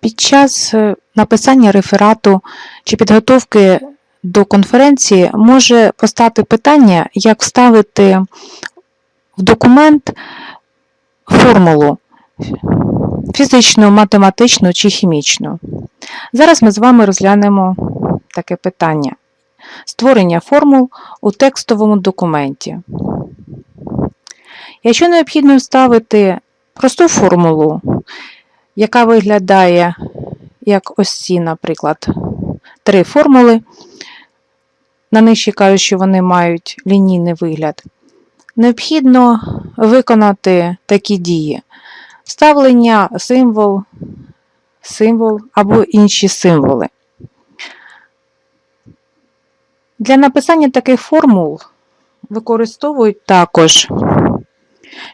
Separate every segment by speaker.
Speaker 1: Під час е, написання реферату чи підготовки до конференції може постати питання, як вставити в документ формулу фізичну, математичну чи хімічну. Зараз ми з вами розглянемо таке питання: створення формул у текстовому документі. Якщо необхідно вставити просту формулу, яка виглядає як ось ці, наприклад, три формули, на ще кажуть, що вони мають лінійний вигляд, необхідно виконати такі дії: вставлення символ, символ або інші символи. Для написання таких формул використовують також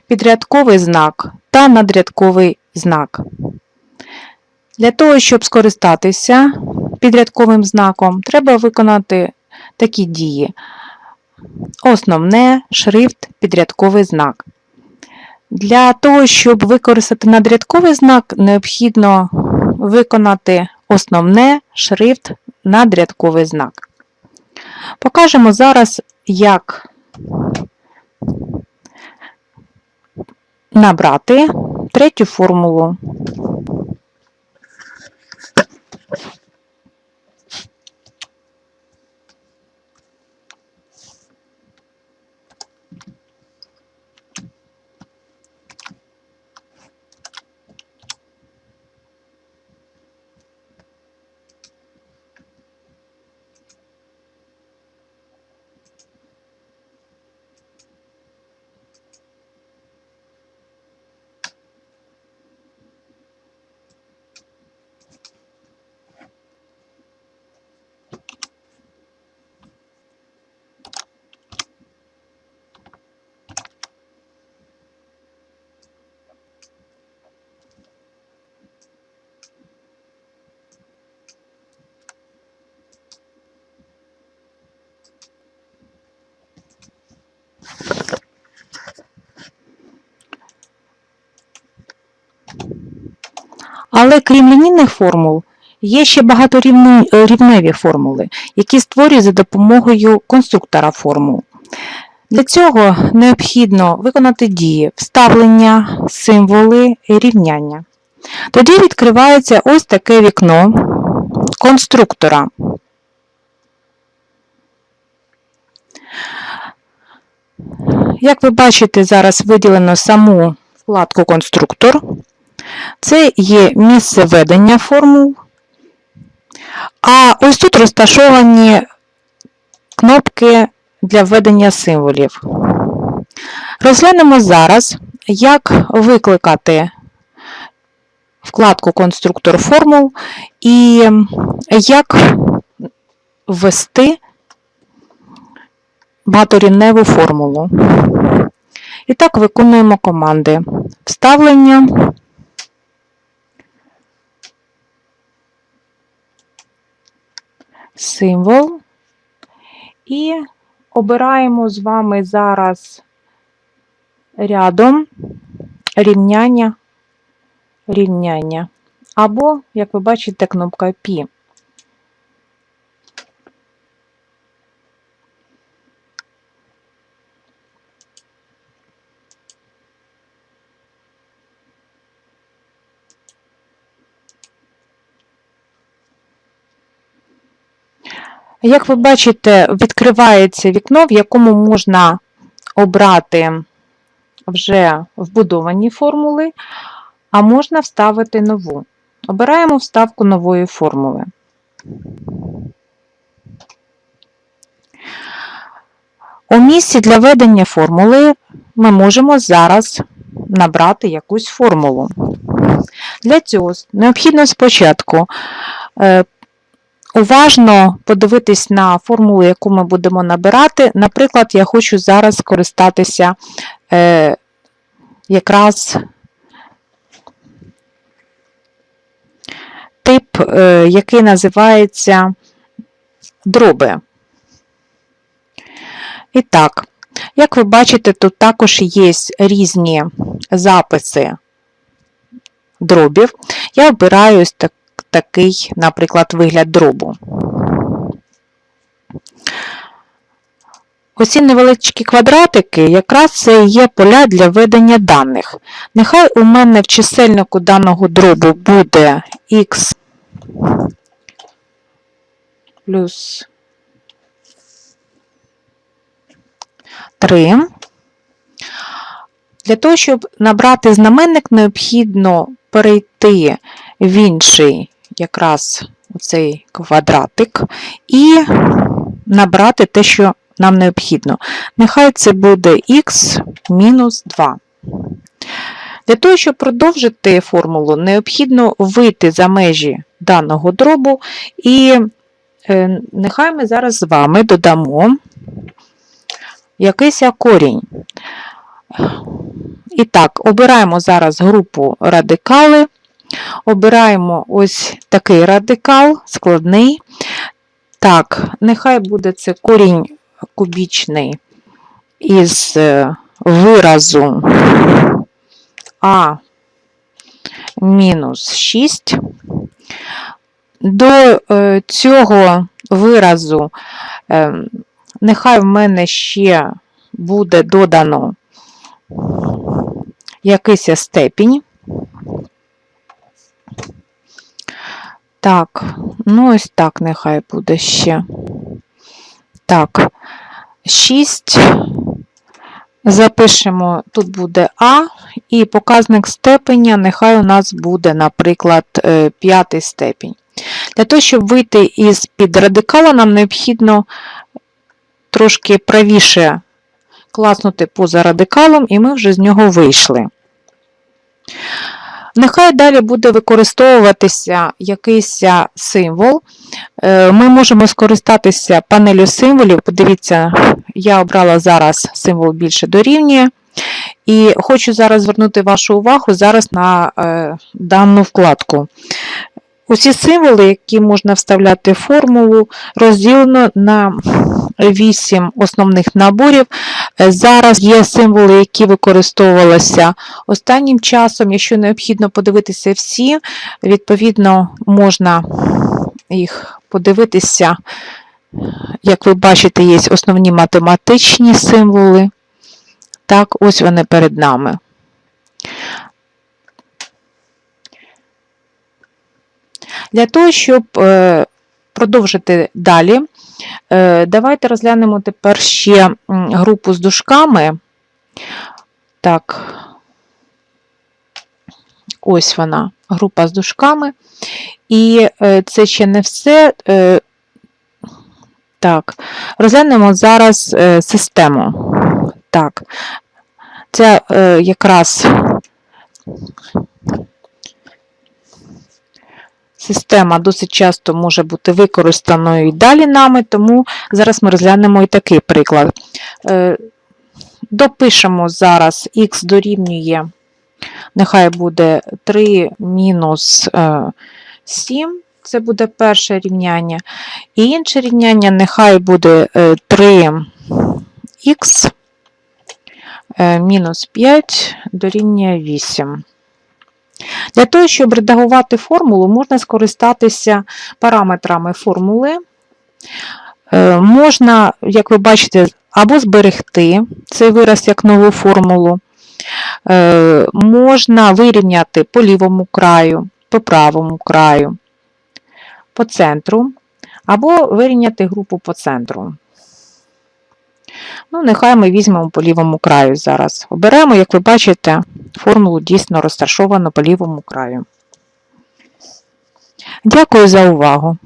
Speaker 1: підрядковий знак та надрядковий знак. Для того, щоб скористатися підрядковим знаком, треба виконати такі дії: основне, шрифт, підрядковий знак. Для того, щоб використати надрядковий знак, необхідно виконати основне, шрифт, надрядковий знак. Покажемо зараз, як набрати третю формулу. Але крім лінійних формул, є ще багаторівневі формули, які створюють за допомогою конструктора формул. Для цього необхідно виконати дії вставлення, символи і рівняння. Тоді відкривається ось таке вікно конструктора. Як ви бачите, зараз виділено саму вкладку конструктор. Це є місце ведення формул. А ось тут розташовані кнопки для введення символів. Розглянемо зараз, як викликати вкладку Конструктор формул і як ввести багаторівневу формулу. І так виконуємо команди вставлення. Символ. І обираємо з вами зараз рядом рівняння, рівняння. Або, як ви бачите, кнопка Пі. Як ви бачите, відкривається вікно, в якому можна обрати вже вбудовані формули, а можна вставити нову. Обираємо вставку нової формули. У місці для ведення формули ми можемо зараз набрати якусь формулу. Для цього необхідно спочатку е, уважно подивитись на формулу, яку ми будемо набирати. Наприклад, я хочу зараз скористатися е, якраз тип, е, який називається дроби. І так, як ви бачите, тут також є різні записи дробів, я обираю ось так, такий, наприклад, вигляд дробу. Оці невеличкі квадратики якраз це і є поля для введення даних. Нехай у мене в чисельнику даного дробу буде x плюс 3. Для того, щоб набрати знаменник, необхідно перейти в інший якраз оцей квадратик і набрати те, що нам необхідно. Нехай це буде х мінус 2. Для того, щоб продовжити формулу, необхідно вийти за межі даного дробу, і е, нехай ми зараз з вами додамо якийсь корінь. І так, обираємо зараз групу радикали, обираємо ось такий радикал, складний. Так, нехай буде це корінь кубічний із е, виразу А мінус 6. До е, цього виразу е, нехай в мене ще буде додано якийсь степінь. Так, ну ось так нехай буде ще. Так, 6. Запишемо, тут буде А, і показник степеня нехай у нас буде, наприклад, е, п'ятий степінь. Для того, щоб вийти із під радикала, нам необхідно трошки правіше класнути поза радикалом, і ми вже з нього вийшли. Нехай далі буде використовуватися якийсь символ. Е, Ми можемо скористатися панелю символів. Подивіться, я обрала зараз символ більше дорівнює. І хочу зараз звернути вашу увагу зараз на е, дану вкладку. Усі символи, які можна вставляти в формулу, розділено на 8 основних наборів. Зараз є символи, які використовувалися останнім часом. Якщо необхідно подивитися всі, відповідно, можна їх подивитися. Як ви бачите, є основні математичні символи. Так, ось вони перед нами. Для того, щоб е, продовжити далі, давайте розглянемо тепер ще групу з дужками. Так, ось вона, група з дужками. І е, це ще не все. Е, Так, розглянемо зараз е, систему. Так, це е, якраз Система досить часто може бути використаною і далі нами, тому зараз ми розглянемо і такий приклад. Е, Допишемо зараз х дорівнює, нехай буде 3 мінус е, 7, це буде перше рівняння. І інше рівняння нехай буде 3х мінус 5 дорівнює 8. Для того, щоб редагувати формулу, можна скористатися параметрами формули. Е, Можна, як ви бачите, або зберегти цей вираз як нову формулу. Е, Можна вирівняти по лівому краю, по правому краю, по центру, або вирівняти групу по центру. Ну, нехай ми візьмемо по лівому краю зараз. Оберемо, як ви бачите, формулу дійсно розташовано по лівому краю. Дякую за увагу!